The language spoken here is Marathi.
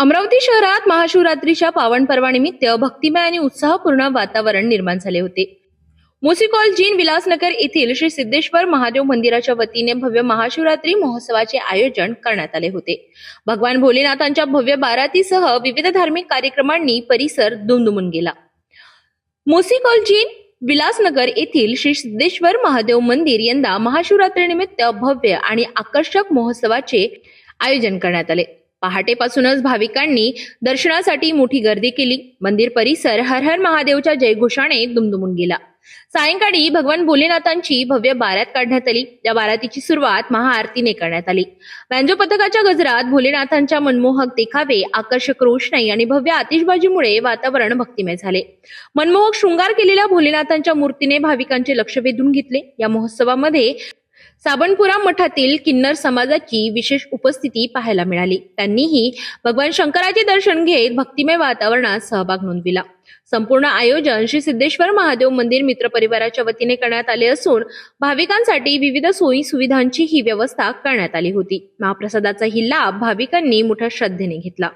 अमरावती शहरात महाशिवरात्रीच्या पावन पर्वानिमित्त भक्तिमय आणि उत्साहपूर्ण वातावरण निर्माण झाले होते. मुसिकॉल जीन विलासनगर येथील श्री सिद्धेश्वर महादेव मंदिराच्या वतीने भव्य महाशिवरात्री महोत्सवाचे आयोजन करण्यात आले होते. भगवान भोलेनाथांच्या भव्य बारातीसह विविध धार्मिक कार्यक्रमांनी परिसर दुमदुमून गेला. मुसिकॉल जीन विलासनगर येथील श्री सिद्धेश्वर महादेव मंदिर यंदा महाशिवरात्रीनिमित्त भव्य आणि आकर्षक महोत्सवाचे आयोजन करण्यात आले. पहाटेपासूनच भाविकांनी दर्शनासाठी मोठी गर्दी केली. मंदिर परिसर हर हर महादेवच्या जयघोषाने दुमदुमून गेला. सायंकाळी भगवान भोलेनाथांची भव्य बारात काढण्यात आली. या बारातीची सुरुवात महाआरतीने करण्यात आली. बँजो पथकाच्या गजरात भोलेनाथांच्या मनमोहक देखावे आकर्षक रोषणाई आणि भव्य आतिषबाजीमुळे वातावरण भक्तिमय झाले. मनमोहक शृंगार केलेल्या भोलेनाथांच्या मूर्तीने भाविकांचे लक्ष वेधून घेतले. या महोत्सवामध्ये साबणपुरा मठातील किन्नर समाजाची विशेष उपस्थिती पाहायला मिळाली. त्यांनीही भगवान शंकराचे दर्शन घेत भक्तिमय वातावरणात सहभाग नोंदविला. संपूर्ण आयोजन श्री सिद्धेश्वर महादेव मंदिर मित्र परिवाराच्या वतीने करण्यात आले असून भाविकांसाठी विविध सोयी सुविधांची ही व्यवस्था करण्यात आली होती. महाप्रसादाचा ही लाभ भाविकांनी मोठ्या श्रद्धेने घेतला.